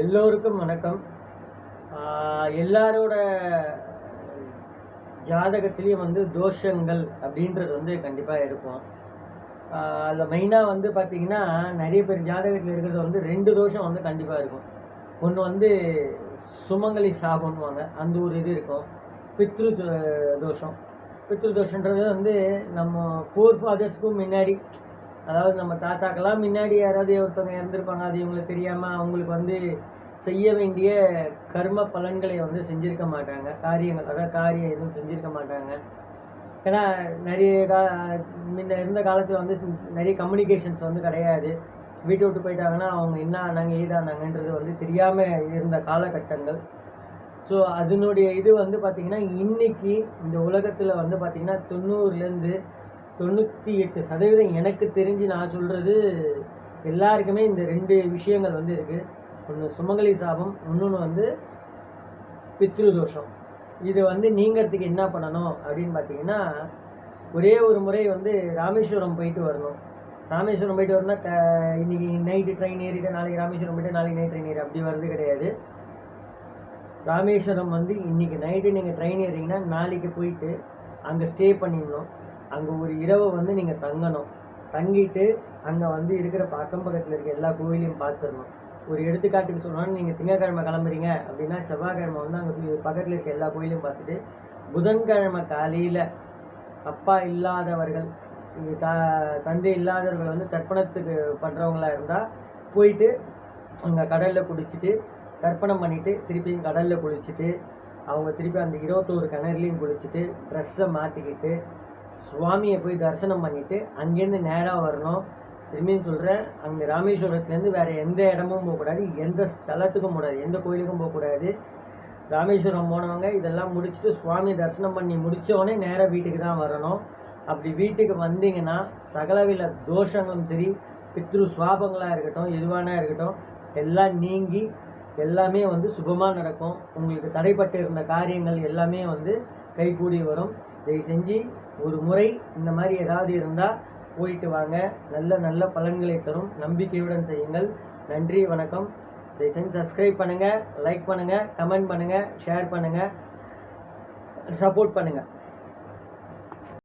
எல்லோருக்கும் வணக்கம். எல்லாரோட ஜாதகத்திலையும் வந்து தோஷங்கள் அப்படின்றது வந்து கண்டிப்பாக இருக்கும். அதில் மெயினாக வந்து பார்த்தீங்கன்னா நிறைய பேர் ஜாதகத்தில் இருக்கிறது வந்து ரெண்டு தோஷம் வந்து கண்டிப்பாக இருக்கும். ஒன்று வந்து சுமங்கலி சாபம்வாங்க அந்த ஒரு இது இருக்கும். பித்ரு தோஷம். பித்ரு தோஷன்றது வந்து நம்ம ஃபோர் ஃபாதர்ஸ்க்கும் முன்னாடி அதாவது நம்ம தாத்தாக்கெல்லாம் முன்னாடி யாராவது ஒருத்தவங்க இறந்துருப்பாங்க அது இவங்களுக்கு தெரியாமல் அவங்களுக்கு வந்து செய்ய வேண்டிய கர்ம பலன்களை வந்து செஞ்சுருக்க மாட்டாங்க. காரியங்கள் அதாவது காரியம் எதுவும் செஞ்சுருக்க மாட்டாங்க. ஏன்னா நிறைய கா முன்ன இருந்த காலத்தில் வந்து நிறைய கம்யூனிகேஷன்ஸ் வந்து கிடையாது. வீட்டை விட்டு போயிட்டாங்கன்னா அவங்க என்ன ஆனாங்க ஏதானாங்கன்றது வந்து தெரியாமல் இருந்த காலகட்டங்கள். ஸோ அதனுடைய இது வந்து பார்த்திங்கன்னா இன்றைக்கி இந்த உலகத்தில் வந்து பார்த்திங்கன்னா தொண்ணூறுலேருந்து தொண்ணூற்றி எட்டு சதவீதம் எனக்கு தெரிஞ்சு நான் சொல்கிறது எல்லாருக்குமே இந்த ரெண்டு விஷயங்கள் வந்து இருக்குது ஒன்று சுமங்கலி சாபம் இன்னொன்று வந்து பித்ரு தோஷம் இது வந்து நீங்கிறதுக்கு என்ன பண்ணணும் அப்படின்னு பார்த்தீங்கன்னா ஒரே ஒரு முறை வந்து ராமேஸ்வரம் போயிட்டு வரணும். ராமேஸ்வரம் போயிட்டு வரணும்னா க- இன்னைக்கு நைட்டு ட்ரெயின் ஏறிட்டு நாளைக்கு ராமேஸ்வரம் போயிட்டு நாளைக்கு நைட் ட்ரெயின் ஏறி அப்படி வர்றது கிடையாது. ராமேஸ்வரம் வந்து இன்னைக்கு நைட்டு நீங்கள் ட்ரெயின் ஏறிங்கன்னா நாளைக்கு போயிட்டு அங்கே ஸ்டே பண்ணிடணும். அங்கே ஒரு இரவை வந்து நீங்கள் தங்கணும். தங்கிட்டு அங்கே வந்து இருக்கிற அக்கம் பக்கத்தில் இருக்க எல்லா கோவிலையும் பார்த்துடணும். ஒரு எடுத்துக்காட்டுக்கு சொன்னாலும் நீங்கள் திங்கக்கிழமை கிளம்புறீங்க அப்படின்னா செவ்வாய்க்கிழமை வந்து அங்கே பக்கத்தில் இருக்க எல்லா கோயிலையும் பார்த்துட்டு புதன்கிழமை காலையில் அப்பா இல்லாதவர்கள் த தந்தை இல்லாதவர்கள் வந்து தர்ப்பணத்துக்கு பண்ணுறவங்களா இருந்தால் போயிட்டு அங்கே கடலில் குடிச்சிட்டு தர்ப்பணம் பண்ணிவிட்டு திருப்பியும் கடலில் குளிச்சுட்டு அவங்க திருப்பி அந்த இருபத்தோரு கிணறுலையும் குளிச்சுட்டு ட்ரெஸ்ஸை மாற்றிக்கிட்டு சுவாமியை போய் தரிசனம் பண்ணிவிட்டு அங்கேருந்து நேராக வரணும். திரும்பின்னு சொல்கிறேன் அங்கே ராமேஸ்வரத்துலேருந்து வேறு எந்த இடமும் போகக்கூடாது எந்த ஸ்தலத்துக்கும் போகக்கூடாது எந்த கோயிலுக்கும் போகக்கூடாது. ராமேஸ்வரம் போனவங்க இதெல்லாம் முடிச்சுட்டு சுவாமி தரிசனம் பண்ணி முடித்தோடனே நேராக வீட்டுக்கு தான் வரணும். அப்படி வீட்டுக்கு வந்தீங்கன்னா சகலவில தோஷங்களும் சரி பித்ரு சுவாபங்களாக இருக்கட்டும் எதுவானா இருக்கட்டும் எல்லாம் நீங்கி எல்லாமே வந்து சுபமாக நடக்கும். உங்களுக்கு தடைப்பட்டு இருந்த காரியங்கள் எல்லாமே வந்து கைகூடி வரும். இதை செஞ்சு ஒரு முறை இந்த மாதிரி ஏதாவது இருந்தால் போயிட்டு வாங்க. நல்ல நல்ல பலன்களை தரும். நம்பிக்கையுடன் செய்யுங்கள். நன்றி வணக்கம். இதை செஞ்சு சப்ஸ்கிரைப் பண்ணுங்கள் லைக் பண்ணுங்கள் கமெண்ட் பண்ணுங்கள் ஷேர் பண்ணுங்கள் சப்போர்ட் பண்ணுங்கள்